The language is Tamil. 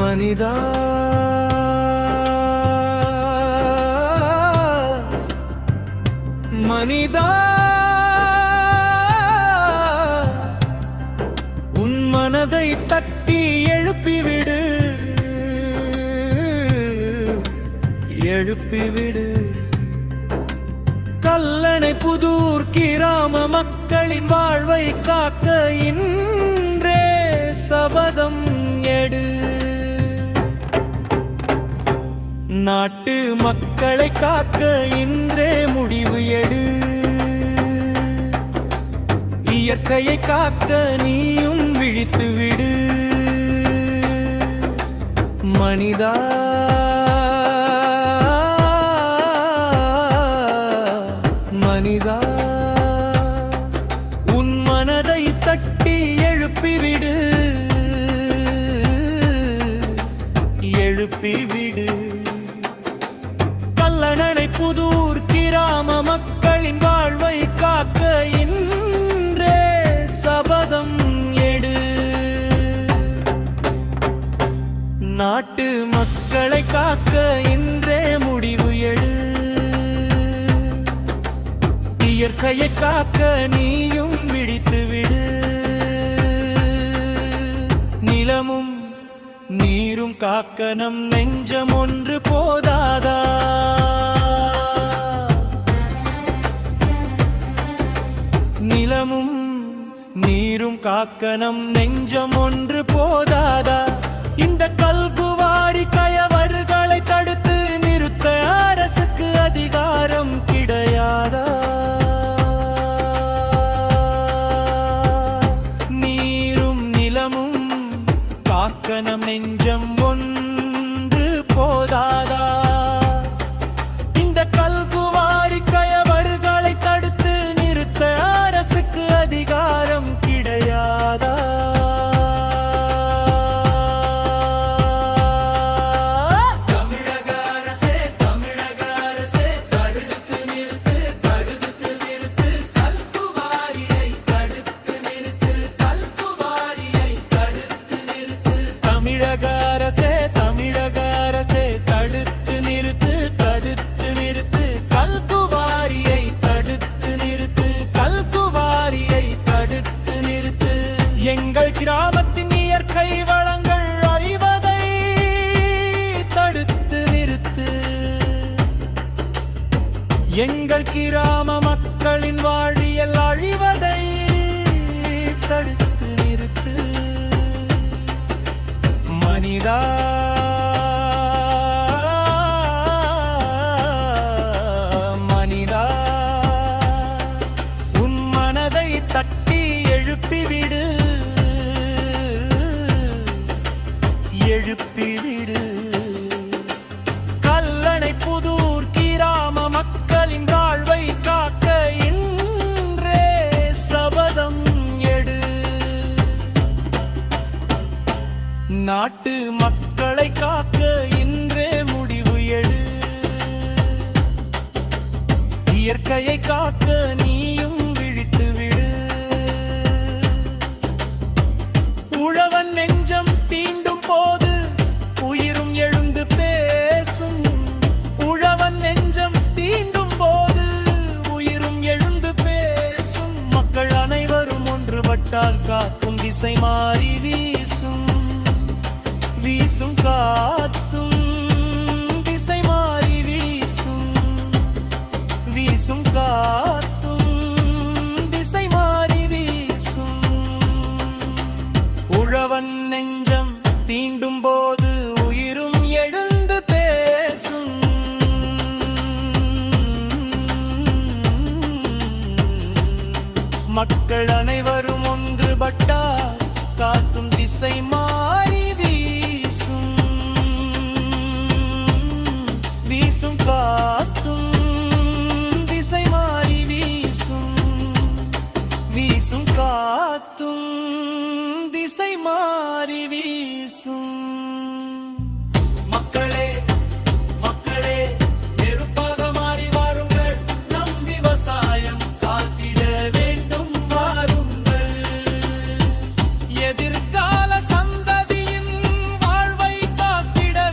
மனிதா. மனிதா. உன் மனதை தட்டி எழுப்பிவிடு. எழுப்பிவிடு. கல்லணை புதூர் கிராம மக்களின் வாழ்வை காக்க இன்றே நாட்டு மக்களை காக்க இன்றே முடிவு எடு. இயற்கையை காக்க நீயும் விழித்து விடு. மனிதா மனிதா உன் மனதை தட்டி எழுப்பிவிடு எழுப்பிவிடு கல்லணை புதூர் கிராம மக்களின் வாழ்வை காக்க இன்றே சபதம் எடு. நாட்டு மக்களை காக்க இன்றே முடிவு எடு. இயற்கையை காக்க நீயும் விழித்து விடு. நிலமும் நீரும் காக்க நம் நெஞ்சம் ஒன்று போதாதா? நிலமும் நீரும் காக்கணம். நெஞ்சம் ஒன்று போதாதா? இந்த கல்குவாரி கயவர்களை தடுத்து நிறுத்த அரசுக்கு அதிகாரம் கிடையாதா? நீரும் நிலமும் காக்கணம். நெஞ்சம் ஒன்று போதாதா? கிராமத்தின் இயற்கை வளங்கள் அழிவதை தடுத்து நிறுத்து. எங்கள் கிராம மக்களின் வாழியல் அழிவதை தடுத்து நிறுத்து. மனிதா மனிதா உன் மனதை தட்டி எழுப்பிவிடு திருப்பிவிடு கல்லணை புதூர் கிராம மக்களின் வாழ்வை காக்க இன்றே சபதம் எடு. நாட்டு மக்களை காக்க இன்றே முடிவு எடு. இயற்கையை காக்க நீயும் உழவன் நெஞ்சம் தீண்டும் போது ஒன்றுபட்டால் காக்கும் திசை மாறி வீசும். வீசும் காத்தும் மக்கள் அனைவரும் ஒன்றுபட்டா காத்தும் திசை மாறி வீசும். வீசும் காத்தும் திசை மாறி வீசும். வீசும் காத்தும் திசை மாறி வீசும்.